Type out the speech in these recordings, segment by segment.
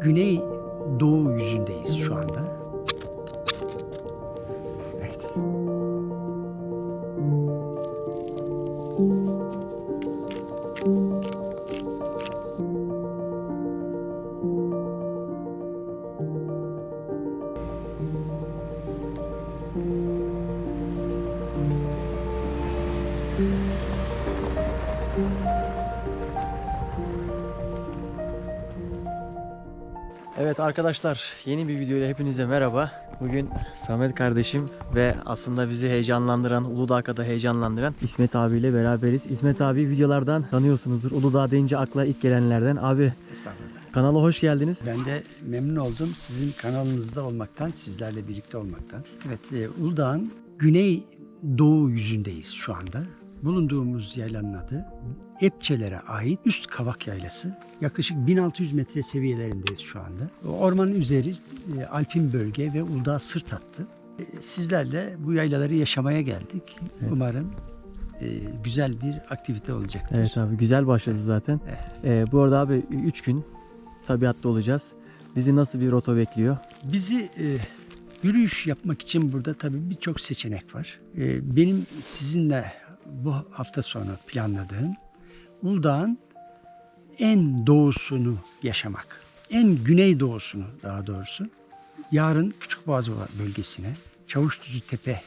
Güney doğu yüzündeyiz şu anda. Evet. Evet arkadaşlar yeni bir videoyla hepinize merhaba. Bugün Samet kardeşim ve aslında bizi heyecanlandıran, Uludağ kadar heyecanlandıran İsmet abiyle beraberiz. İsmet abi videolardan tanıyorsunuzdur. Uludağ deyince akla ilk gelenlerden. Abi kanala hoş geldiniz. Ben de memnun oldum sizin kanalınızda olmaktan, sizlerle birlikte olmaktan. Evet, e, Uludağ'ın güney doğu yüzündeyiz şu anda. Bulunduğumuz yaylanın adı Epçelere ait Üst Kavak Yaylası. Yaklaşık 1600 metre seviyelerindeyiz şu anda. Ormanın üzeri e, alpin bölge ve Uludağ sırt hattı. E, Sizlerle bu yaylaları yaşamaya geldik. Evet. Umarım e, güzel bir aktivite olacaktır. Evet abi güzel başladı zaten. Ee, bu arada abi 3 gün tabiatta olacağız. Bizi nasıl bir rota bekliyor? Bizi e, yürüyüş yapmak için burada tabii birçok seçenek var. E, benim sizinle bu hafta sonu planladığım Uludağ'ın en doğusunu yaşamak. En güney doğusunu daha doğrusu. Yarın Küçükboğaz bölgesine, Çavuştuzu Tepe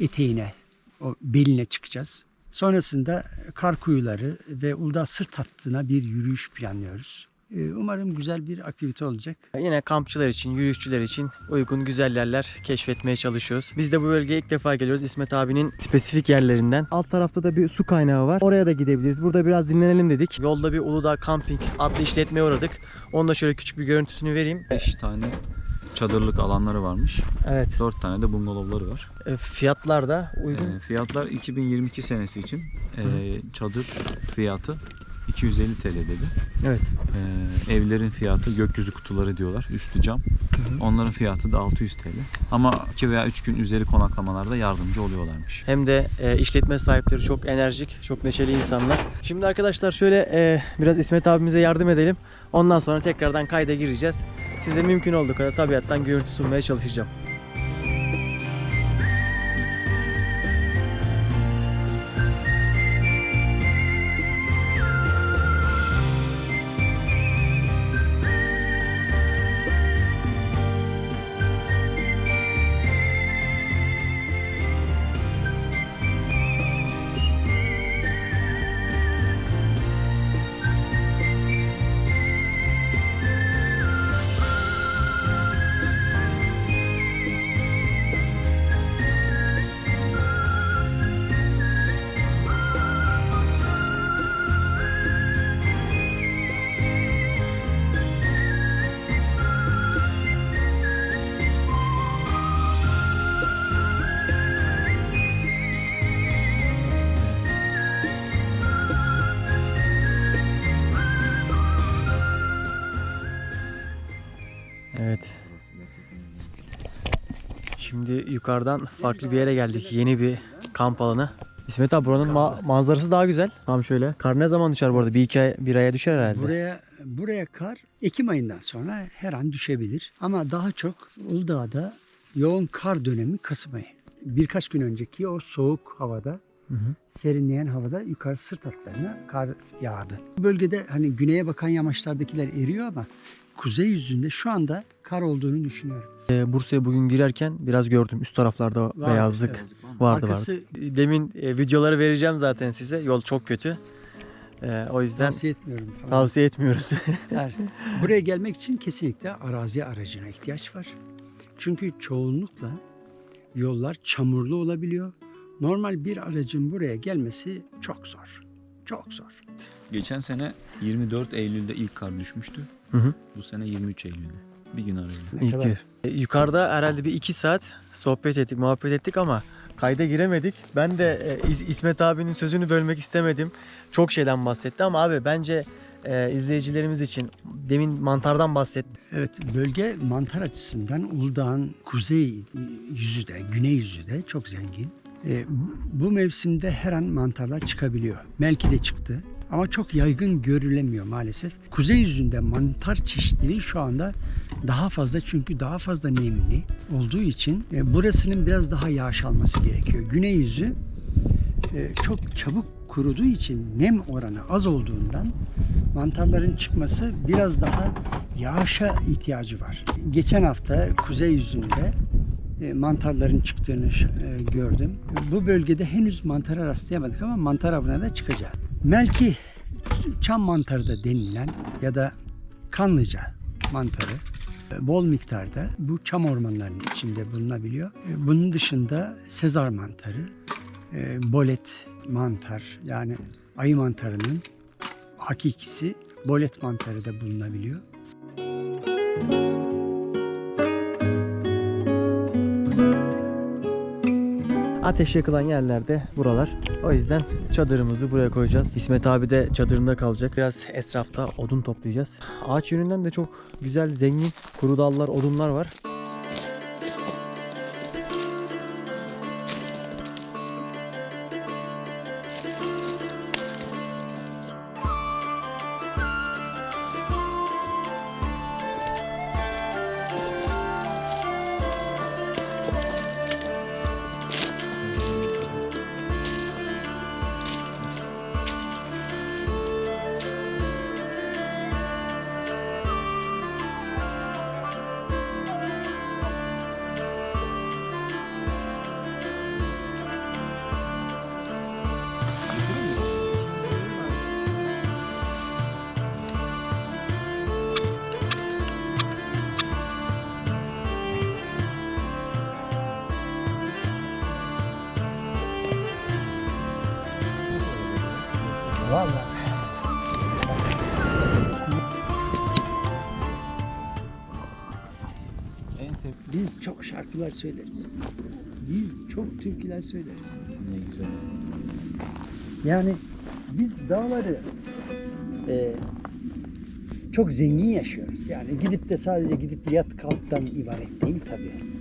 eteğine, o beline çıkacağız. Sonrasında kar kuyuları ve Uludağ sırt hattına bir yürüyüş planlıyoruz. E, Umarım güzel bir aktivite olacak. Yine kampçılar için, yürüyüşçüler için uygun güzel yerler keşfetmeye çalışıyoruz. Biz de bu bölgeye ilk defa geliyoruz. İsmet abinin spesifik yerlerinden. Alt tarafta da bir su kaynağı var. Oraya da gidebiliriz. Burada biraz dinlenelim dedik. Yolda bir Uludağ Camping adlı işletmeye uğradık. Onu da şöyle küçük bir görüntüsünü vereyim. 5 tane çadırlık alanları varmış. Evet. 4 tane de bungalovları var. E, Fiyatlar da uygun. Ee, fiyatlar 2022 senesi için ee, çadır fiyatı 250 TL dedi. Evet. Ee, evlerin fiyatı gökyüzü kutuları diyorlar. Üstü cam. Onların fiyatı da 600 TL. Ama 2 veya 3 gün üzeri konaklamalarda yardımcı oluyorlarmış. Hem de e, işletme sahipleri çok enerjik, çok neşeli insanlar. Şimdi arkadaşlar şöyle e, biraz İsmet abimize yardım edelim. Ondan sonra tekrardan kayda gireceğiz. Size mümkün olduğu kadar tabiattan görüntü sunmaya çalışacağım. Şimdi yukarıdan farklı bir yere geldik. Yeni bir kamp alanı. İsmet abi buranın ma- manzarası daha güzel. Tam şöyle. Kar ne zaman düşer bu arada? Bir iki ay, bir aya düşer herhalde. Buraya buraya kar Ekim ayından sonra her an düşebilir. Ama daha çok Uludağ'da yoğun kar dönemi Kasım ayı. Birkaç gün önceki o soğuk havada, Hı hı. serinleyen havada yukarı sırt hatlarına kar yağdı. Bu bölgede hani güneye bakan yamaçlardakiler eriyor ama kuzey yüzünde şu anda kar olduğunu düşünüyorum. Ee, Bursa'ya bugün girerken biraz gördüm. Üst taraflarda beyazlık vardı vardı. Arkası Demin e, videoları vereceğim zaten size. Yol çok kötü. Ee, o yüzden tavsiye etmiyorum. falan. tavsiye etmiyoruz. Buraya gelmek için kesinlikle arazi aracına ihtiyaç var. Çünkü çoğunlukla yollar çamurlu olabiliyor. Normal bir aracın buraya gelmesi çok zor. Çok zor. Geçen sene 24 Eylül'de ilk kar düşmüştü. Hı hı. Bu sene 23 Eylül'de. Bir gün arayla. Ne kadar-. E, Yukarıda herhalde bir iki saat sohbet ettik, muhabbet ettik ama kayda giremedik. Ben de e, İs- İsmet abinin sözünü bölmek istemedim. Çok şeyden bahsetti ama abi bence e, izleyicilerimiz için demin mantardan bahsetti. Evet bölge mantar açısından Uludağ'ın kuzey yüzü de güney yüzü de çok zengin. E, bu mevsimde her an mantarlar çıkabiliyor. Belki de çıktı. Ama çok yaygın görülemiyor maalesef. Kuzey yüzünde mantar çeşitliliği şu anda daha fazla çünkü daha fazla nemli olduğu için e, burasının biraz daha yağış alması gerekiyor. Güney yüzü e, çok çabuk kuruduğu için nem oranı az olduğundan mantarların çıkması biraz daha yağışa ihtiyacı var. Geçen hafta kuzey yüzünde e, mantarların çıktığını gördüm. Bu bölgede henüz mantara rastlayamadık ama mantar avına da çıkacağız. Melki çam mantarı da denilen ya da kanlıca mantarı e, bol miktarda bu çam ormanlarının içinde bulunabiliyor. E, Bunun dışında sezar mantarı, e, bolet mantar yani ayı mantarının hakikisi bolet mantarı da bulunabiliyor. Ateş yakılan yerlerde buralar. O yüzden çadırımızı buraya koyacağız. İsmet abi de çadırında kalacak. Biraz etrafta odun toplayacağız. Ağaç yönünden de çok güzel, zengin kuru dallar, odunlar var. Sev Biz çok şarkılar söyleriz. Biz çok türküler söyleriz. ne güzel. Yani biz dağları e, çok zengin yaşıyoruz. Yani gidip de sadece gidip yat kalktan ibaret değil tabii.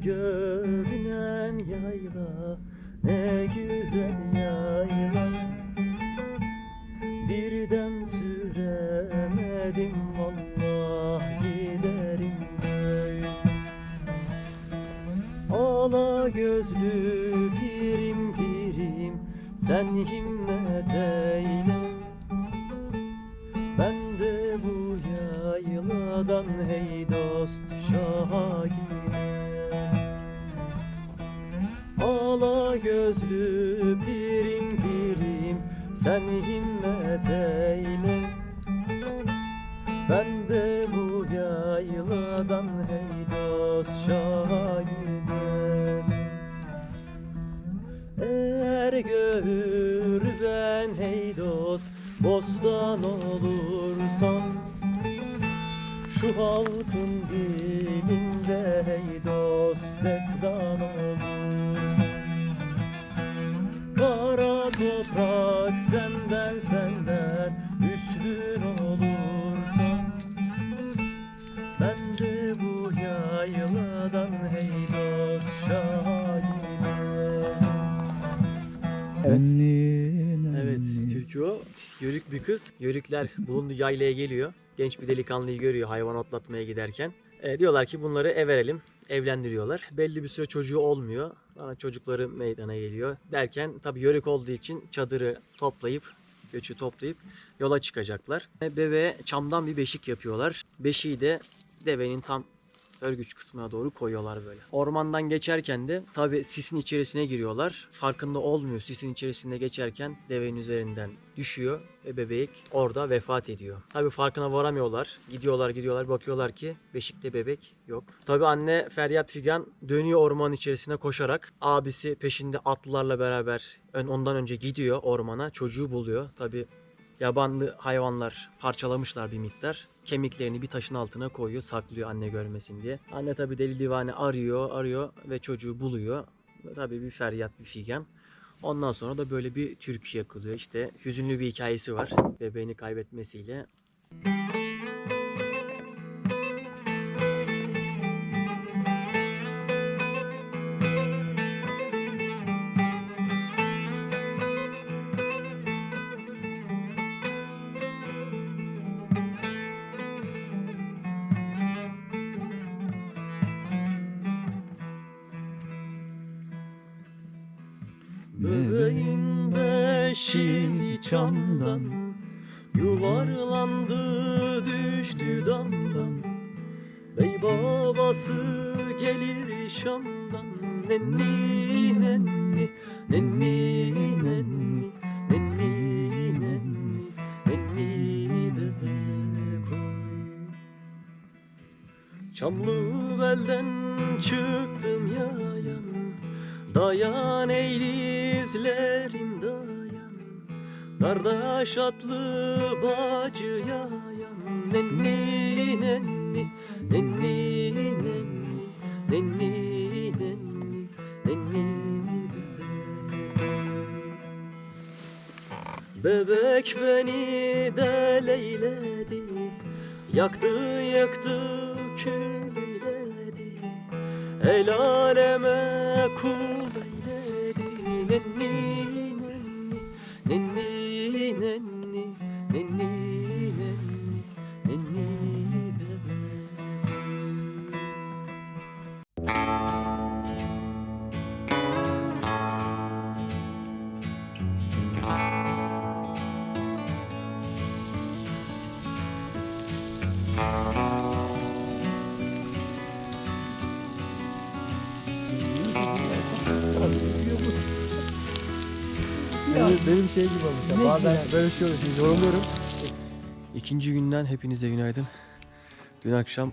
Good. Sen himmet eyle. Ben de bu yayladan hey dost şaha giderim eğer görür ben hey dost bostan olursan Şu halkın bir kız. Yörükler bulunduğu yaylaya geliyor. Genç bir delikanlıyı görüyor hayvan otlatmaya giderken. E, diyorlar ki bunları ev verelim. Evlendiriyorlar. Belli bir süre çocuğu olmuyor. Sonra çocukları meydana geliyor. Derken tabii yörük olduğu için çadırı toplayıp, göçü toplayıp yola çıkacaklar. E, Bebeğe çamdan bir beşik yapıyorlar. Beşiği de devenin tam örgüç kısmına doğru koyuyorlar böyle. Ormandan geçerken de tabi sisin içerisine giriyorlar. Farkında olmuyor sisin içerisinde geçerken devenin üzerinden düşüyor ve bebek orada vefat ediyor. Tabi farkına varamıyorlar. Gidiyorlar gidiyorlar bakıyorlar ki beşikte bebek yok. Tabi anne feryat figan dönüyor ormanın içerisine koşarak. Abisi peşinde atlılarla beraber ondan önce gidiyor ormana çocuğu buluyor. Tabi yabanlı hayvanlar parçalamışlar bir miktar. Kemiklerini bir taşın altına koyuyor, saklıyor anne görmesin diye. Anne tabi deli divane arıyor, arıyor ve çocuğu buluyor. Tabi bir feryat, bir figan. Ondan sonra da böyle bir türkü yakılıyor. İşte hüzünlü bir hikayesi var bebeğini kaybetmesiyle. Bebeğin beşi çamdan Yuvarlandı düştü damdan. Bey babası gelir Şam'dan Nenni nenni nenni nenni nenni nenni nenni bebek Çamlı belden çıktım yayan Dayan ey dizlerim dayan. Kardeş atlı bacı yayan. Nenni nenni nenni nenni nenni nenni. Nenni bebek beni deleyledi. Yaktı yaktı kül El aleme kul eyledi Nenni Benim, benim şey gibi olmuş. ya, Bazen böyle şey oluyor. Yorumluyorum. İkinci günden hepinize günaydın. Dün akşam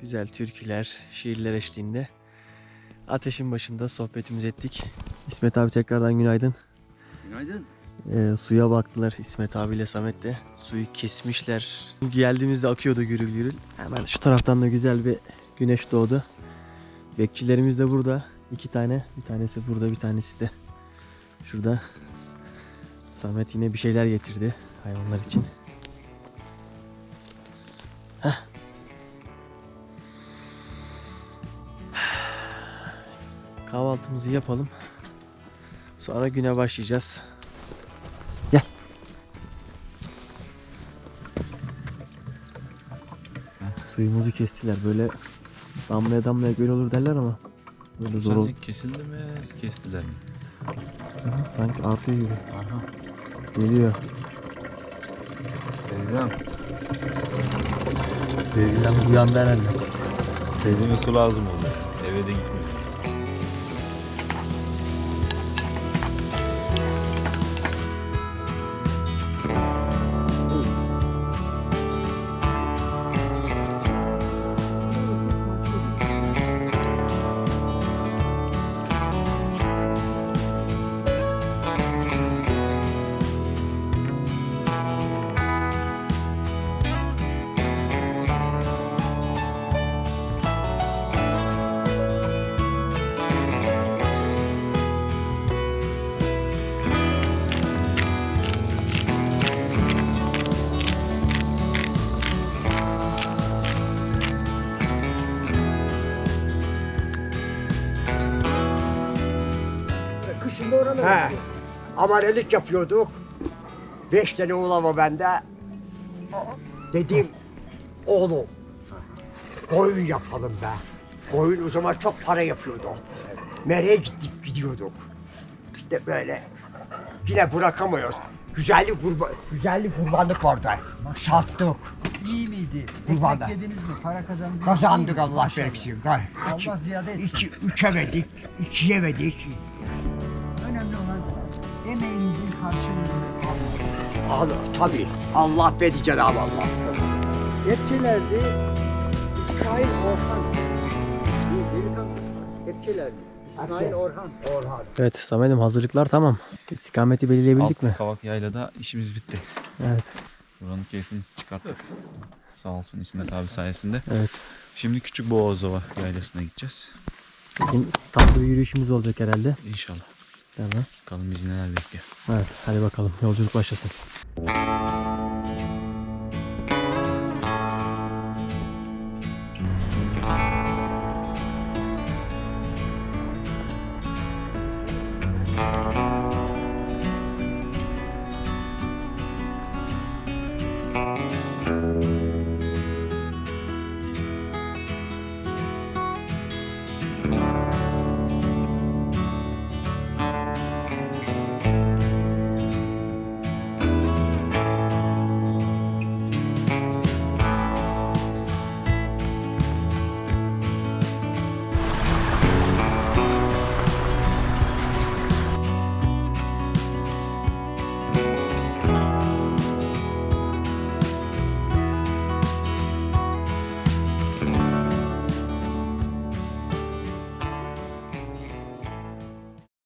güzel türküler, şiirler eşliğinde ateşin başında sohbetimizi ettik. İsmet abi tekrardan günaydın. Günaydın. Ee, suya baktılar İsmet abiyle Samet de. Suyu kesmişler. Geldiğimizde akıyordu gürül gürül. Hemen şu taraftan da güzel bir güneş doğdu. Bekçilerimiz de burada. İki tane. Bir tanesi burada bir tanesi de şurada. Samet yine bir şeyler getirdi hayvanlar için. Heh. Kahvaltımızı yapalım. Sonra güne başlayacağız. Gel. Suyumuzu kestiler. Böyle damlaya damlaya göl olur derler ama böyle zor oldu. kesildi mi? Kestiler mi? Sanki artıyor gibi. Aha. Geliyor. Teyzem. Teyzem uyandı herhalde. Teyzeme su lazım oldu. Eve de gitmiyor. Kışında oralara He. Amarelik yapıyorduk. Beş tane oğlan bende. Dedim oğlum koyun yapalım be. Koyun o zaman çok para yapıyordu. Nereye gittik gidiyorduk. İşte böyle yine bırakamıyoruz. Güzellik kurban, güzellik kurbanlık orada. Sattık. iyi miydi? Kurban Ekmek yediniz mi? Para kazandınız mı? Kazandık? Allah. İki, Allah ziyade etsin. iki, üç yemedik, iki yemedik. Emeğinizin karşılığını. Allah, tabii. Allah verdi Cenab-ı Allah. Hepçelerdi İsmail Orhan. Bir delikanlı. Hepçelerdi. İsmail. Orhan. Orhan. Evet Samet'im hazırlıklar tamam. İstikameti belirleyebildik Alt mi? Kavak Yayla'da işimiz bitti. Evet. Buranın keyfini çıkarttık. Sağ olsun İsmet abi sayesinde. Evet. Şimdi Küçük Boğazova Yaylası'na gideceğiz. Bugün tatlı bir yürüyüşümüz olacak herhalde. İnşallah. Tamam. Bakalım bizi neler bekliyor. Evet hadi bakalım yolculuk başlasın.